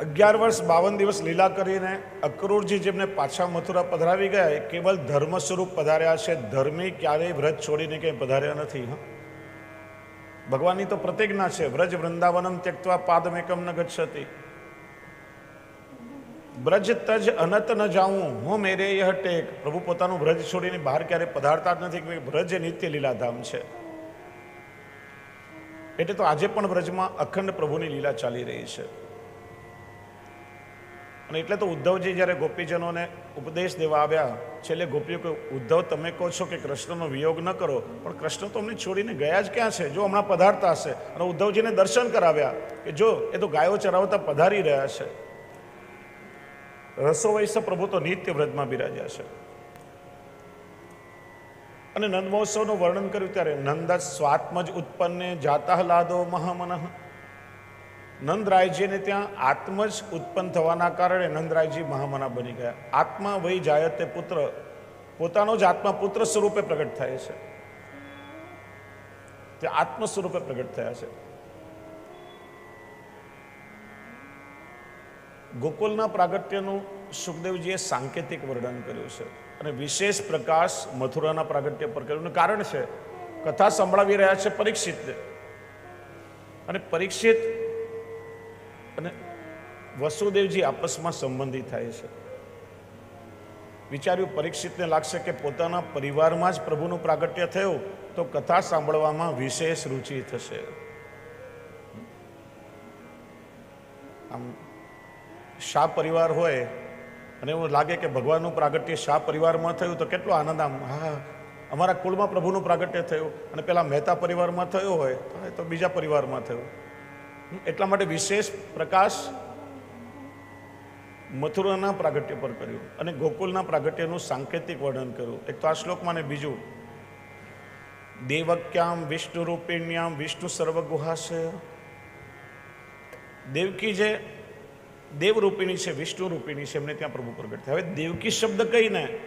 અગિયાર વર્ષ બાવન દિવસ લીલા કરીને અક્રૂરજી જેમને પાછા મથુરા પધરાવી ગયા, એ કેવલ ધર્મ સ્વરૂપ પધાર્યા છે. ધર્મી ક્યારેય વ્રત છોડીને કંઈ પધાર્યા નથી ભગવાનની તો પ્રતિજ્ઞા છે, વ્રજ વૃંદાવનમ ત્યક્તવા પાદમેકમ ન ગચ્છતી. બ્રજ તજ અનત ન જાઉં, હું મેરે યહ ટેક. પ્રભુ પોતાનું વ્રજ છોડીને બહાર ક્યારે પધારતા જ નથી, કે વ્રજ નિત્ય લીલાધામ છે. એટલે તો આજે પણ વ્રજમાં અખંડ પ્રભુની લીલા ચાલી રહી છે. અને એટલે તો ઉદ્ધવજી જ્યારે ગોપીજનોને ઉપદેશ દેવા આવ્યા, છેલ્લે ગોપીઓ કે ઉદ્ધવ, તમે કહો છો કે કૃષ્ણનો વિયોગ ન કરો, પણ કૃષ્ણ તો અમને છોડીને ગયા જ ક્યાં છે? જો હમણાં પધારતા હશે. અને ઉદ્ધવજીને દર્શન કરાવ્યા કે જો, એ તો ગાયો ચરાવતા પધારી રહ્યા છે. રસો વૈશ્ય પ્રભુ તો નિત્ય વ્રતમાં બિરાજ્યા છે. અને નંદ મહોત્સવનું વર્ણન કર્યું ત્યારે નંદ સ્વાત્મજ ઉત્પન્ને જાતા લાદો મહામનઃ. નંદરાયજીને ત્યાં આત્મ જ ઉત્પન્ન થવાના કારણે નંદરાયજી મહામના બની ગયા. આત્મા વહી જાયતે પુત્ર. પોતાનો જ આત્મા પુત્ર સ્વરૂપે પ્રગટ થાય છે. તે આત્મ સ્વરૂપે પ્રગટ થયા છે. ગોકુલના પ્રાગટ્યનું સુખદેવજીએ સાંકેતિક વર્ણન કર્યું છે અને વિશેષ પ્રકાશ મથુરાના પ્રાગટ્ય પર કર્યું. કારણ છે, કથા સંભળાવી રહ્યા છે પરીક્ષિતને. અને પરીક્ષિત અને વસુદેવજી આપસમાં સંબંધિત થાય છે. વિચાર્યું પરીક્ષિતને લાગશે કે પોતાના પરિવારમાં જ પ્રભુનું પ્રાગટ્ય થયું, તો કથા સાંભળવામાં વિશેષ રુચિ થશે. આમ શાહ પરિવાર હોય, અને એવું લાગે કે ભગવાનનું પ્રાગટ્ય શાહ પરિવારમાં થયું, તો કેટલો આનંદ આમ, હા અમારા કુળમાં પ્રભુનું પ્રાગટ્ય થયું, અને પેલા મહેતા પરિવારમાં થયું હોય તો બીજા પરિવારમાં થયું. એટલા માટે વિશેષ પ્રકાશ મથુરાના પ્રાગટ્ય પર કર્યું અને ગોકુલના પ્રાગટ્યનું સાંકેતિક વર્ણન કર્યું. એક તો આ શ્લોકમાં ને બીજું, દેવક્યામ વિષ્ણુ રૂપિણ્યામ વિષ્ણુ સર્વગુહાશય દેવકી જે દેવરૂપિણી છે, વિષ્ણુ રૂપિણી છે, એમને ત્યાં પ્રભુ પ્રગટ થયા. હવે દેવકી શબ્દ કહીને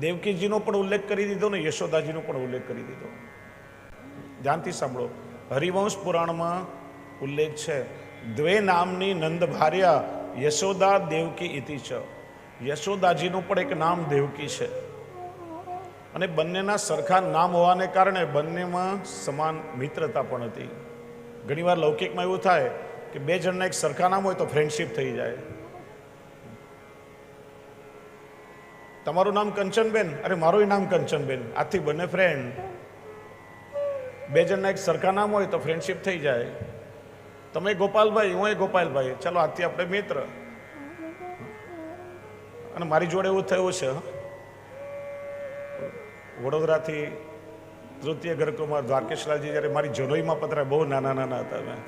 દેવકીજીનો પણ ઉલ્લેખ કરી દીધો ને યશોદાજીનો પણ ઉલ્લેખ કરી દીધો. ધ્યાનથી સાંભળો. હરિવંશ પુરાણમાં ઉલ્લેખ છે, દ્વે નામની નંદ ભાર્યા યશોદા દેવકી ઇતિ છે. યશોદાજીનું પણ એક નામ દેવકી છે. અને બંનેના સરખા નામ હોવાને કારણે બંનેમાં સમાન મિત્રતા પણ હતી. ઘણીવાર લૌકિકમાં એવું થાય કે બે જણના એક સરખા નામ હોય તો ફ્રેન્ડશિપ થઈ જાય. તમારું નામ કંચનબેન? અરે મારું નામ કંચનબેન. આથી બંને ફ્રેન્ડ બે જણના એક સરખા નામ હોય તો ફ્રેન્ડશિપ થઈ જાય. તમે ગોપાલભાઈ, હું એ ગોપાલભાઈ. ચાલો, આજથી આપણે મિત્ર. અને મારી જોડે એવું થયું છે, વડોદરાથી તૃતીય ઘરકુમાર દ્વારકેશલાલજી, જ્યારે મારી જનોઈમાં પતરા બહુ નાના નાના હતા મેં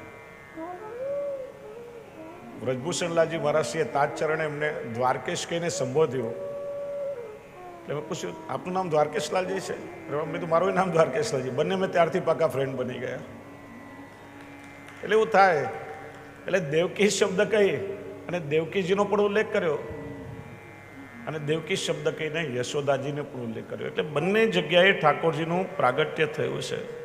વ્રજભૂષણલાલજી મહારાષ્ટ્રીય તાજ ચરણે એમને દ્વારકેશ કહીને સંબોધ્યું. એટલે મેં પૂછ્યું આપનું નામ દ્વારકેશલાલજી છે? મેં તો મારું નામ દ્વારકેશલાલજી. બંને મેં ત્યારથી પાકા ફ્રેન્ડ બની ગયા. એટલે એવું થાય. એટલે દેવકી શબ્દ કહી અને દેવકીજીનો પણ ઉલ્લેખ કર્યો. અને દેવકી શબ્દ કહીને યશોદાજીને પણ ઉલ્લેખ કર્યો. એટલે બંને જગ્યાએ ઠાકોરજીનું પ્રાગટ્ય થયું છે.